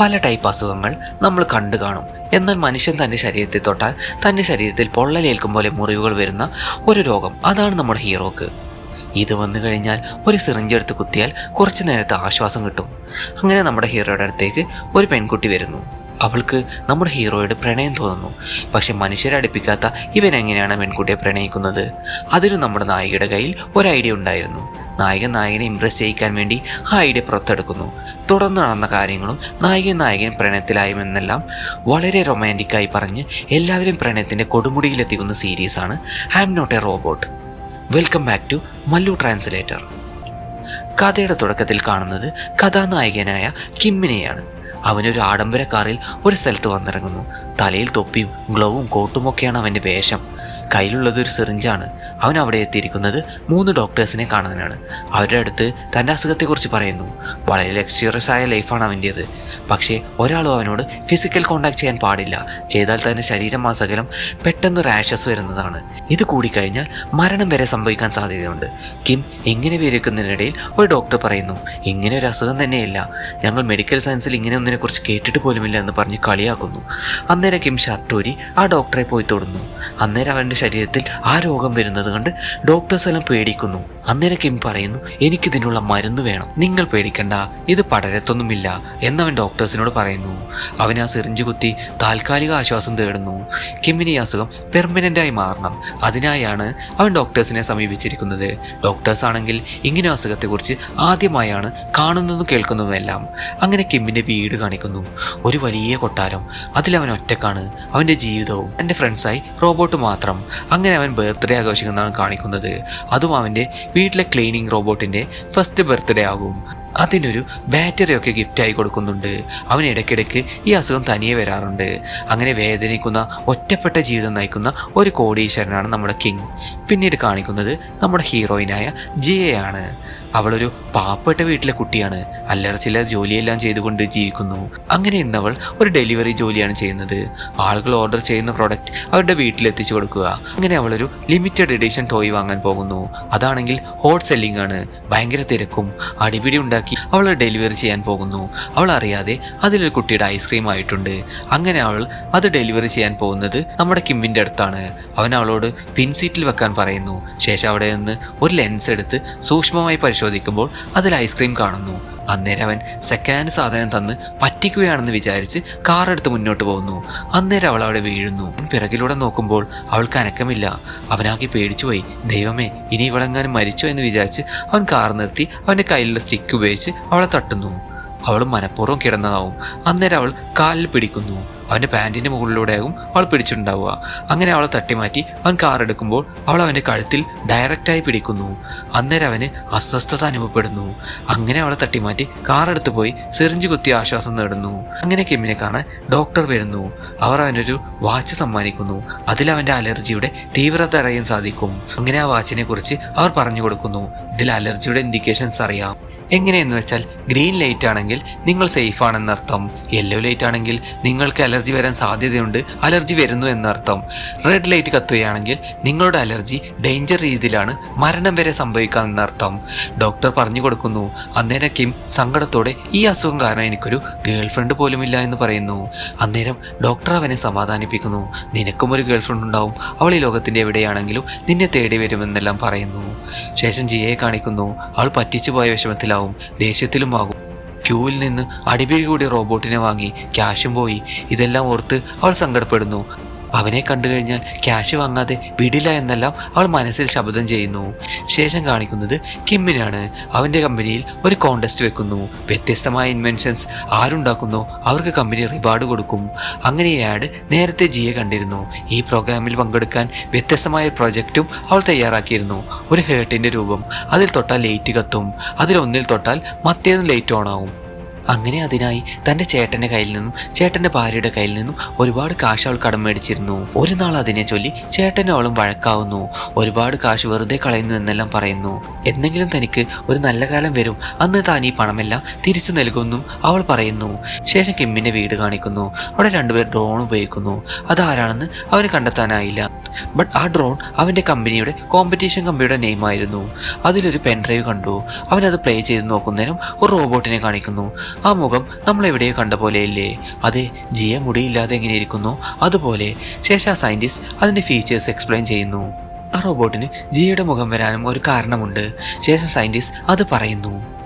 പല ടൈപ്പ് അസുഖങ്ങൾ നമ്മൾ കണ്ടു കാണും. എന്നാൽ മനുഷ്യൻ തന്റെ ശരീരത്തിൽ തൊട്ടാൽ തന്റെ ശരീരത്തിൽ പൊള്ളലേൽക്കും പോലെ മുറിവുകൾ വരുന്ന ഒരു രോഗം അതാണ് നമ്മുടെ ഹീറോക്ക്. ഇത് വന്നു കഴിഞ്ഞാൽ ഒരു സിറിഞ്ച് എടുത്ത് കുത്തിയാൽ കുറച്ചു നേരത്തെ ആശ്വാസം കിട്ടും. അങ്ങനെ നമ്മുടെ ഹീറോയുടെ അടുത്തേക്ക് ഒരു പെൺകുട്ടി വരുന്നു. അവൾക്ക് നമ്മുടെ ഹീറോയോട് പ്രണയം തോന്നുന്നു. പക്ഷെ മനുഷ്യരെ അടുപ്പിക്കാത്ത ഇവൻ എങ്ങനെയാണ് പെൺകുട്ടിയെ പ്രണയിക്കുന്നത്? അതിന് നമ്മുടെ നായികയുടെ കയ്യിൽ ഒരു ഐഡിയ ഉണ്ടായിരുന്നു. നായകൻ നായകനെ ഇംപ്രസ് ചെയ്യിക്കാൻ വേണ്ടി ആ ഐഡിയ പുറത്തെടുക്കുന്നു. തുടർന്ന് നടന്ന കാര്യങ്ങളും നായികൻ നായകൻ പ്രണയത്തിലായുമെന്നെല്ലാം വളരെ റൊമാന്റിക്കായി പറഞ്ഞ് എല്ലാവരും പ്രണയത്തിന്റെ കൊടുമുടിയിലെത്തിക്കുന്ന സീരീസാണ് I M not a robot welcome back to Mallu translator കഥയുടെ തുടക്കത്തിൽ കാണുന്നത് കഥാനായകനായ കിമ്മിനെയാണ്. അവനൊരു ആഡംബര കാറിൽ ഒരു സ്ഥലത്ത് വന്നിറങ്ങുന്നു. തലയിൽ തൊപ്പിയും ഗ്ലൗവും കോട്ടുമൊക്കെയാണ് അവന്റെ വേഷം. കയ്യിലുള്ളത് ഒരു സിറിഞ്ചാണ്. അവൻ അവിടെ എത്തിയിരിക്കുന്നത് മൂന്ന് ഡോക്ടേഴ്സിനെ കാണാനാണ്. അവരുടെ അടുത്ത് തന്റെ അസുഖത്തെക്കുറിച്ച് പറയുന്നു. വളരെ ലക്ഷ്യറസ് ആയ ലൈഫാണ് അവന്റേത് പക്ഷേ ഒരാളും അവനോട് ഫിസിക്കൽ കോണ്ടാക്ട് ചെയ്യാൻ പാടില്ല. ചെയ്താൽ തന്നെ ശരീരം അസകലം പെട്ടെന്ന് റാഷസ് വരുന്നതാണ്. ഇത് കൂടിക്കഴിഞ്ഞാൽ മരണം വരെ സംഭവിക്കാൻ സാധ്യതയുണ്ട്. കിം ഇങ്ങനെ വിവരിക്കുന്നതിനിടയിൽ ഒരു ഡോക്ടർ പറയുന്നു ഇങ്ങനെ ഒരു അസുഖം തന്നെയില്ല. ഞങ്ങൾ മെഡിക്കൽ സയൻസിൽ ഇങ്ങനെ ഒന്നിനെക്കുറിച്ച് കേട്ടിട്ട് പോലുമില്ല എന്ന് പറഞ്ഞ് കളിയാക്കുന്നു. അന്നേരം കിം ഷർട്ടൂരി ആ ഡോക്ടറെ പോയി തൊടുന്നു. അന്നേരം അവന്റെ ശരീരത്തിൽ ആ രോഗം വരുന്നത് കണ്ട് ഡോക്ടേഴ്സ് എല്ലാം പേടിക്കുന്നു. അന്നേരം കിം പറയുന്നു എനിക്കിതിനുള്ള മരുന്ന് വേണം. നിങ്ങൾ പേടിക്കണ്ട ഇത് പടരത്തൊന്നുമില്ല എന്നവൻ ഡോക്ടേഴ്സിനോട് പറയുന്നു. അവൻ ആ സിറിഞ്ച് കുത്തി താൽക്കാലിക ആശ്വാസം തേടുന്നു. കിമ്മിന് ഈ അസുഖം പെർമനന്റായി മാറണം. അതിനായാണ് അവൻ ഡോക്ടേഴ്സിനെ സമീപിച്ചിരിക്കുന്നത്. ഡോക്ടേഴ്സ് ആണെങ്കിൽ ഇങ്ങനെ അസുഖത്തെക്കുറിച്ച് ആദ്യമായാണ് കാണുന്നതും കേൾക്കുന്നതുമെല്ലാം. അങ്ങനെ കിമ്മിന്റെ വീട് കാണിക്കുന്നു. ഒരു വലിയ കൊട്ടാരം. അതിലവൻ ഒറ്റക്കാണ്. അവന്റെ ജീവിതവും എന്റെ ഫ്രണ്ട്സായി റോബോട്ട് മാത്രം. അങ്ങനെ അവൻ ബർത്ത്ഡേ ആഘോഷിക്കുന്നതാണ് കാണിക്കുന്നത്. അതും അവന്റെ വീട്ടിലെ ക്ലീനിങ് റോബോട്ടിന്റെ ഫസ്റ്റ് ബർത്ത്ഡേ ആകും. അതിനൊരു ബാറ്ററി ഒക്കെ ഗിഫ്റ്റായി കൊടുക്കുന്നുണ്ട്. അവൻ ഇടയ്ക്കിടയ്ക്ക് ഈ അസുഖം തനിയെ വരാറുണ്ട്. അങ്ങനെ വേദനിക്കുന്ന ഒറ്റപ്പെട്ട ജീവിതം നയിക്കുന്ന ഒരു കോടീശ്വരനാണ് നമ്മുടെ കിങ്. പിന്നീട് കാണിക്കുന്നത് നമ്മുടെ ഹീറോയിനായ ജിയയാണ്. അവളൊരു പാവപ്പെട്ട വീട്ടിലെ കുട്ടിയാണ്. അല്ലറ ചില ജോലിയെല്ലാം ചെയ്തുകൊണ്ട് ജീവിക്കുന്നു. അങ്ങനെ ഇന്നവൾ ഒരു ഡെലിവറി ജോലിയാണ് ചെയ്യുന്നത്. ആളുകൾ ഓർഡർ ചെയ്യുന്ന പ്രോഡക്റ്റ് അവരുടെ വീട്ടിൽ എത്തിച്ചു കൊടുക്കുക. അങ്ങനെ അവളൊരു ലിമിറ്റഡ് എഡിഷൻ ടോയ് വാങ്ങാൻ പോകുന്നു. അതാണെങ്കിൽ ഹോട്ട് സെല്ലിംഗ് ആണ്. ഭയങ്കര തിരക്കും. അടിപിടി ഉണ്ടാക്കി അവൾ ഡെലിവറി ചെയ്യാൻ പോകുന്നു. അവൾ അറിയാതെ അതിലൊരു കുട്ടിയുടെ ഐസ്ക്രീം ആയിട്ടുണ്ട്. അങ്ങനെ അവൾ അത് ഡെലിവറി ചെയ്യാൻ പോകുന്നത് നമ്മുടെ കിമ്മിന്റെ അടുത്താണ്. അവൻ അവളോട് പിൻസീറ്റിൽ വെക്കാൻ പറയുന്നു. ശേഷം അവിടെ നിന്ന് ഒരു ലെൻസ് എടുത്ത് സൂക്ഷ്മമായി പരിശോധിക്കുമ്പോൾ അതിൽ ഐസ്ക്രീം കാണുന്നു. അന്നേരം അവൻ സെക്കൻഡ് ഹാൻഡ് സാധനം തന്ന് പറ്റിക്കുകയാണെന്ന് വിചാരിച്ച് കാർ എടുത്ത് മുന്നോട്ട് പോകുന്നു. അന്നേരം അവൾ അവിടെ വീഴുന്നു. പിറകിലൂടെ നോക്കുമ്പോൾ അവൾക്ക് അനക്കമില്ല. അവനാകെ പേടിച്ചുപോയി. ദൈവമേ ഇനി ഇവളെങ്ങാനും മരിച്ചോ എന്ന് വിചാരിച്ച് അവൻ കാർ നിർത്തി അവന്റെ കയ്യിലുള്ള സ്റ്റിക്ക് ഉപയോഗിച്ച് അവളെ തട്ടുന്നു. അവൾ മനഃപൂർവം കിടന്നതാവും. അന്നേരം അവൾ കാലിൽ പിടിക്കുന്നു. അവന്റെ പാന്റിന്റെ മുകളിലൂടെയാകും അവൾ പിടിച്ചിട്ടുണ്ടാവുക. അങ്ങനെ അവളെ തട്ടിമാറ്റി അവൻ കാർ എടുക്കുമ്പോൾ അവൾ അവന്റെ കഴുത്തിൽ ഡയറക്റ്റായി പിടിക്കുന്നു. അന്നേരം അവന് അസ്വസ്ഥത അനുഭവപ്പെടുന്നു. അങ്ങനെ അവളെ തട്ടിമാറ്റി കാർ എടുത്ത് പോയി സിറിഞ്ച് കുത്തി ആശ്വാസം നേടുന്നു. അങ്ങനെ കിമ്മിനെ കാണാൻ ഡോക്ടർ വരുന്നു. അവർ അവനൊരു വാച്ച് സമ്മാനിക്കുന്നു. അതിൽ അവന്റെ അലർജിയുടെ തീവ്രത അറിയാൻ സാധിക്കും. അങ്ങനെ ആ വാച്ചിനെ കുറിച്ച് അവർ പറഞ്ഞു കൊടുക്കുന്നു. ഇതിൽ അലർജിയുടെ ഇൻഡിക്കേഷൻസ് അറിയാം. എങ്ങനെയെന്ന് വെച്ചാൽ ഗ്രീൻ ലൈറ്റ് ആണെങ്കിൽ നിങ്ങൾ സേഫ് ആണെന്നർത്ഥം യെല്ലോ ലൈറ്റ് ആണെങ്കിൽ നിങ്ങൾക്ക് അലർജി വരാൻ സാധ്യതയുണ്ട് അലർജി വരുന്നു എന്നർത്ഥം. റെഡ് ലൈറ്റ് കത്തുകയാണെങ്കിൽ നിങ്ങളുടെ അലർജി ഡേഞ്ചർ രീതിയിലാണ് മരണം വരെ സംഭവിക്കാമെന്നർത്ഥം ഡോക്ടർ പറഞ്ഞു കൊടുക്കുന്നു അന്നേരം കിം സങ്കടത്തോടെ ഈ അസുഖം കാരണം എനിക്കൊരു ഗേൾ ഫ്രണ്ട് ഇല്ല എന്ന് പറയുന്നു. അന്നേരം ഡോക്ടർ അവനെ സമാധാനിപ്പിക്കുന്നു. നിനക്കും ഒരു ഗേൾ ഫ്രണ്ട് ഉണ്ടാവും. അവൾ ഈ ലോകത്തിന്റെ എവിടെയാണെങ്കിലും നിന്നെ തേടി വരുമെന്നെല്ലാം പറയുന്നു. ശേഷം ജിയെ കാണിക്കുന്നു. അവൾ പറ്റിച്ചു പോയ വിഷമത്തിലാവും. ദേഷ്യത്തിലും ആകും. ക്യൂവിൽ നിന്ന് അടിപിടി കൂടി റോബോട്ടിനെ വാങ്ങി ക്യാഷും പോയി. ഇതെല്ലാം ഓർത്ത് അവൾ സങ്കടപ്പെടുന്നു. അവനെ കണ്ടു കഴിഞ്ഞാൽ ക്യാഷ് വാങ്ങാതെ വിടില്ല എന്നെല്ലാം അവൾ മനസ്സിൽ ശബ്ദം ചെയ്യുന്നു. ശേഷം കാണിക്കുന്നത് കിമ്മിനാണ്. അവന്റെ കമ്പനിയിൽ ഒരു കോണ്ടസ്റ്റ് വെക്കുന്നു. വ്യത്യസ്തമായ ഇൻവെൻഷൻസ് ആരുണ്ടാക്കുന്നോ അവർക്ക് കമ്പനി റിവാർഡ് കൊടുക്കും. അങ്ങനെ ഈ ആഡ് നേരത്തെ ജിയെ കണ്ടിരുന്നു. ഈ പ്രോഗ്രാമിൽ പങ്കെടുക്കാൻ വ്യത്യസ്തമായ പ്രൊജക്റ്റും അവൾ തയ്യാറാക്കിയിരുന്നു. ഒരു ഹേർട്ടിന്റെ രൂപം. അതിൽ തൊട്ടാൽ ലൈറ്റ് കത്തും. അതിലൊന്നിൽ തൊട്ടാൽ മറ്റേതും ലൈറ്റ് ഓൺ ആവും. അങ്ങനെ അതിനായി തന്റെ ചേട്ടന്റെ കയ്യിൽ നിന്നും ചേട്ടന്റെ ഭാര്യയുടെ കയ്യിൽ നിന്നും ഒരുപാട് കാശ് അവൾ കടം മേടിച്ചിരുന്നു. ഒരു നാൾ അതിനെ ചൊല്ലി ചേട്ടനും അവളും വഴക്കാവുന്നു. ഒരുപാട് കാശ് വെറുതെ കളയുന്നു എന്നെല്ലാം പറയുന്നു. എന്തെങ്കിലും തനിക്ക് ഒരു നല്ല കാലം വരും. അന്ന് താൻ ഈ പണമെല്ലാം തിരിച്ചു നൽകുമെന്നും അവൾ പറയുന്നു. ശേഷം കിമ്മിന്റെ വീട് കാണിക്കുന്നു. അവിടെ രണ്ടുപേർ ഡ്രോൺ ഉപയോഗിക്കുന്നു. അതാരാണെന്ന് അവന് കണ്ടെത്താനായില്ല. ബട്ട് ആ ഡ്രോൺ അവന്റെ കമ്പനിയുടെ കോമ്പറ്റീഷൻ കമ്പനിയുടെ നെയിം ആയിരുന്നു അതിലൊരു പെൻഡ്രൈവ് കണ്ടു. അവനത് പ്ലേ ചെയ്ത് നോക്കുന്നതിനും ഒരു റോബോട്ടിനെ കാണിക്കുന്നു. ആ മുഖം നമ്മൾ എവിടെയോ കണ്ട പോലെയല്ലേ? അതെ ജിയ മുടിയില്ലാതെ എങ്ങനെ ഇരിക്കുന്നു? അതുപോലെ ശേഷാ സയന്റിസ്റ്റ് അതിന്റെ ഫീച്ചേഴ്സ് എക്സ്പ്ലെയിൻ ചെയ്യുന്നു. ആ റോബോട്ടിന് ജിയുടെ മുഖം വരാനും ഒരു കാരണമുണ്ട്. ശേഷം സയന്റിസ്റ്റ് അത് പറയുന്നു.